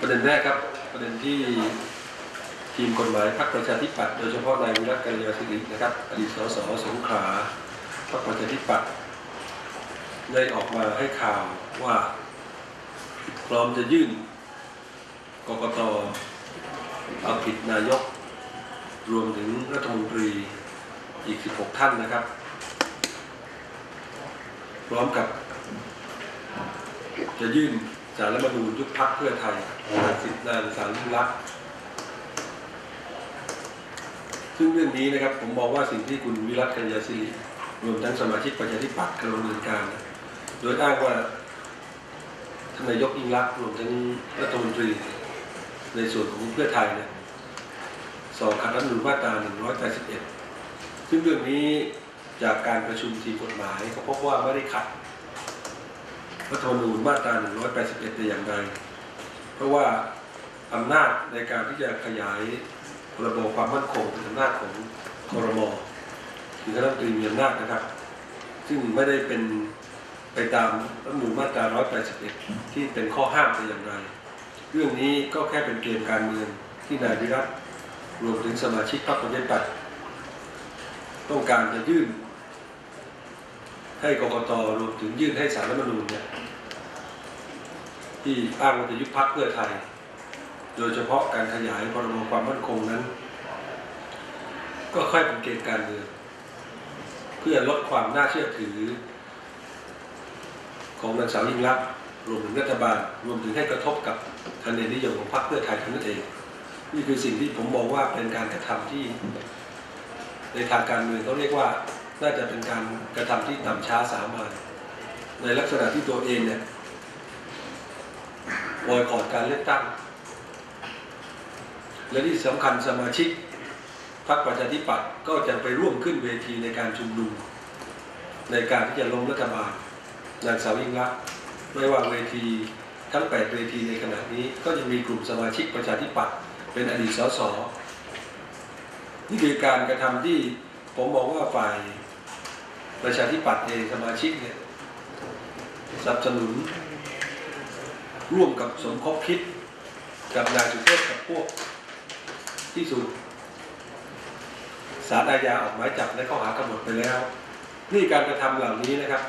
ประเด็นแรกครับ ประเด็นที่ทีมกฎหมายพรรคประชาธิปัตย์โดยเฉพาะนายวิรัตกัลยาสิรินะครับอดีตสสสงขลาพรรคประชาธิปัตย์ได้ออกมาให้ข่าวว่าพร้อมจะยื่นกกตเอาผิดนายก รวมถึงรัฐมนตรีอีก 16 ท่านนะครับ พร้อมกับจะยื่น สารรัฐธรรมนูยุบพักเพื่อไทยสิทธิ์นางสาวยิ่งรักษ์ซึ่งเรื่องนี้นะครับผมมองว่าสิ่งที่คุณวิรัตกัญญาสิริรวมทั้งสมาชิกประชาธิปัตย์กำลังดำเนินการ โดยอ้างว่าท่านนายกยิ่งรักรวมทั้งรัฐมนตรี ในส่วนของเพื่อไทยเนี่ยสองขัดรัฐมนูญมาตรา181 ซึ่งเรื่องนี้จากการประชุมทีมกฎหมายก็พบว่าไม่ได้ขัด รัฐธรรมนูญมาตรา 181 แต่อย่างใด เพราะว่าอำนาจในการที่จะขยายพรบความมั่นคงเป็นอำนาจของคอรมอคือคณะรัฐมนตรีมีอำนาจนะครับ ซึ่งไม่ได้เป็นไปตามรัฐธรรมนูญมาตรา 181 ที่เป็นข้อห้ามแต่อย่างใด เรื่องนี้ก็แค่เป็นเกมการเมืองที่นายวิรัตรวมถึงสมาชิกพรรคประชาธิปัตย์ต้องการจะยื่น ให้กรกตรวมถึงยื่นให้สารรัฐธรรมนูญเนี่ยที่อ้างว่าจะยุบพักเพื่อไทย โดยเฉพาะการขยายพรบความมั่นคงนั้น ก็ค่อยเป็นเกณฑ์การเมืองเพื่อลดความน่าเชื่อถือ ของนางสาวยิ่งรักษณ์รวมถึงรัฐบาลรวมถึงให้กระทบกับคะแนนนิยมของพรรคเพื่อไทยเท่านั้นเองนี่คือสิ่งที่ผมมองว่าเป็นการกระทำที่ ในทางการเมืองเขาเรียกว่า น่าจะเป็นการกระทำที่ต่ำช้าสามัญในลักษณะที่ตัวเองเนี่ยบอยคอรดการเลือกตั้ง และที่สำคัญสมาชิกพรรคประชาธิปัตย์ก็จะไปร่วมขึ้นเวทีในการชุมนุม ในการที่จะล้มรัฐบาลนางสาวยิ่งรักไม่ว่าเวทีทั้ง 8 เวทีในขณะนี้ ก็จะมีกลุ่มสมาชิกประชาธิปัตย์เป็นอดีตสสนี่คือการกระทำที่ผมมองว่าฝ่าย ประชาธิปัตย์เองสมาชิกเนี่ยสนับสนุน ร่วมกับสมคบคิด กับนายสุเทพกับพวกที่สุดสารอาญาออกหมายจับและข้อหากำหนดไปแล้ว นี่การกระทำเหล่านี้นะครับ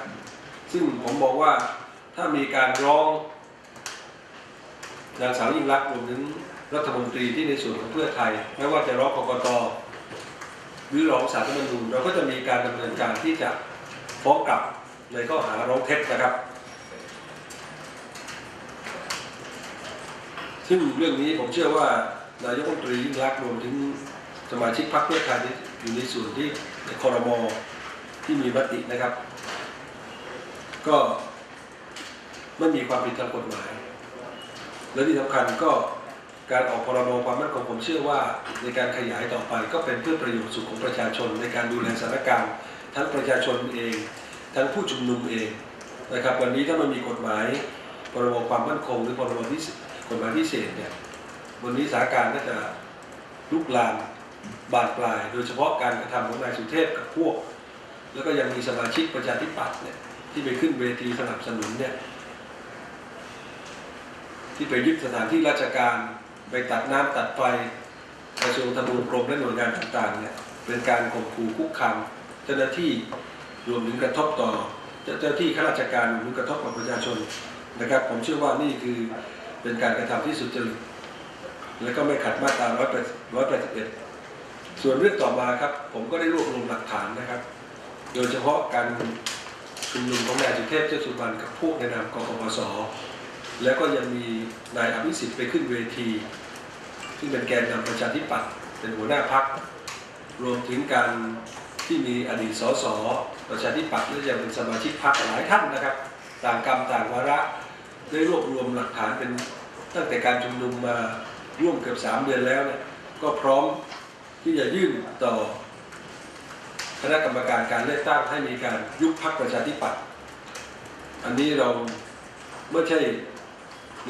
ซึ่งผมบอกว่าถ้ามีการร้องนางสาวยิ่งรักรวมถึงรัฐมนตรีที่ในส่วนของเพื่อไทย ไม่ว่าจะร้องกกต รือร้องสารรัฐธรรมนูญเราก็จะมีการดำเนินการที่จะฟ้องกลับในข้อหาร้องเท็จนะครับ ซึ่งเรื่องนี้ผมเชื่อว่านายกรัฐมนตรียิ่งรักรวมถึงสมาชิกพรรคเพื่อไทยที่อยู่ในส่วนที่ในคอรมอที่มีมตินะครับ ก็ไม่มีความผิดทางกฎหมาย และที่สำคัญก็ การออกพรบความมั่นคงผมเชื่อว่าในการขยายต่อไปก็เป็นเพื่อประโยชน์สุขของประชาชน ในการดูแลสถานการณ์ทั้งประชาชนเอง ทั้งผู้ชุมนุมเองนะครับ วันนี้ถ้ามันมีกฎหมายพรบความมั่นคงหรือพรบพิเศษกฎหมายพิเศษเนี่ยวันนี้สถานการณ์ก็จะลุกลามบานปลาย โดยเฉพาะการกระทำของนายสุเทพกับพวก แล้วก็ยังมีสมาชิกประชาธิปัตย์เนี่ยที่ไปขึ้นเวทีสนับสนุนเนี่ยที่ไปยึดสถานที่ราชการ ไปตัดน้ำตัดไฟกระทรวงทบวงกรมและหน่วยงานต่างๆเนี่ยเป็นการข่มขู่คุกคามเจ้าหน้าที่รวมถึงกระทบต่อเจ้าเจ้าที่ข้าราชการรวมถึงกระทบกับประชาชนนะครับ ผมเชื่อว่านี่คือเป็นการกระทำที่สุดจริตและก็ไม่ขัดมาตรา181 ส่วนเรื่องต่อมาครับ ผมก็ได้รวบรวมหลักฐานนะครับ โดยเฉพาะการชุมนุมของนายสุเทพเจ้าสุวรรณกับพวกในนามกปปส แล้วก็ยังมีนายอภิสิทธิ์ไปขึ้นเวที ซึ่งเป็นแกนนำประชาธิปัตย์เป็นหัวหน้าพักรวมถึงการที่มีอดีตสสประชาธิปัตย์และยังเป็นสมาชิกพรรคหลายท่านนะครับ ต่างกรรมต่างวาระได้รวบรวมหลักฐานเป็นตั้งแต่การชุมนุมมาร่วมเกือบสามเดือนแล้วเนี่ยก็พร้อมที่จะยื่นต่อคณะกรรมการการเลือกตั้งให้มีการยุบพรรคประชาธิปัตย์อันนี้เราไม่ใช่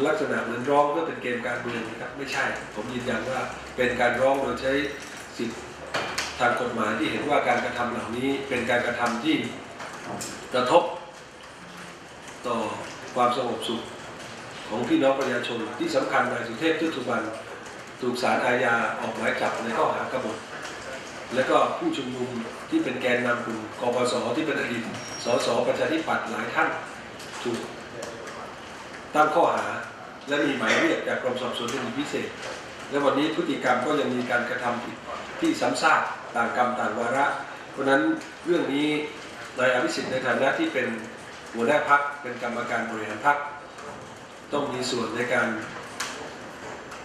ลักษณะเหมือนร้องเพื่อเป็นเกมการเมืองนะครับไม่ใช่ ผมยืนยันว่าเป็นการร้องโดยใช้สิทธิทางกฎหมายที่เห็นว่าการกระทำเหล่านี้เป็นการกระทำที่กระทบต่อความสงบสุขของพี่น้องประชาชนที่สำคัญนายสุเทพเทือกสุบรรณถูกศาลอาญาออกหมายจับในข้อหากบฏและก็ผู้ชุมนุมที่เป็นแกนนำกลุ่มกปสที่เป็นอดีตสสประชาธิปัตย์หลายท่านถูก ตั้งข้อหาและมีหมายเรียกจากกรมสอบสวนคดีพิเศษ และวันนี้พฤติกรรมก็ยังมีการกระทำผิดที่ซ้ำซากต่างกรรมต่างวาระ เพราะฉะนั้นเรื่องนี้นายอภิสิทธิ์ในฐานะที่เป็นหัวหน้าพักเป็นกรรมการบริหารพักต้องมีส่วนในการ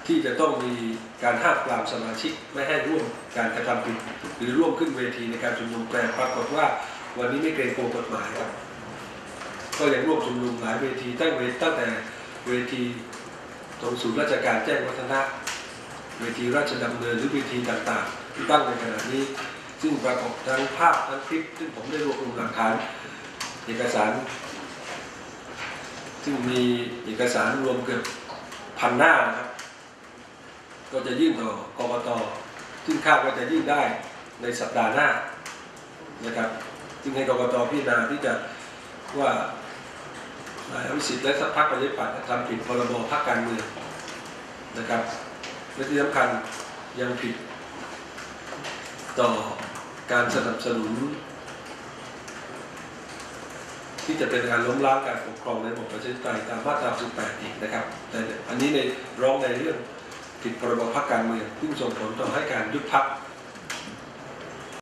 ที่จะต้องมีการห้ามปรามสมาชิกไม่ให้ร่วมการกระทำผิดหรือร่วมขึ้นเวทีในการชุมนุมแต่ปรากฏว่าวันนี้ไม่เกรงกลัวกฎหมายครับ ก็ยังร่วมชุมนุมหลายเวทีตั้งเวตั้งแต่เวทีตรงศูนย์ราชการแจ้งวัฒนะ เวทีราชดำเนินหรือเวทีต่างๆ ที่ตั้งในขณะนี้ ซึ่งปรากฏทั้งภาพทั้งคลิป ซึ่งผมได้รวบรวมหลักฐานเอกสาร ซึ่งมีเอกสารรวมเกือบพันหน้านะครับ ก็จะยื่นต่อกรกตซึ่งคาดว่าจะยื่นได้ในสัปดาห์หน้านะครับซึ่งให้กกตพิจารณาที่จะว่า นายอภิสิทธิ์และสักพักประชาธิปัตย์ทำผิดพรบพรรคการเมืองนะครับและที่สำคัญยังผิดต่อการสนับสนุน ที่จะเป็นการล้มล้างการปกครองในระบบประชาธิปไตยตามมาตรา 18 อีกนะครับ แต่อันนี้ในร้องในเรื่องผิดพรบพรรคการเมืองซึ่งส่งผลต่อให้การยุบพัก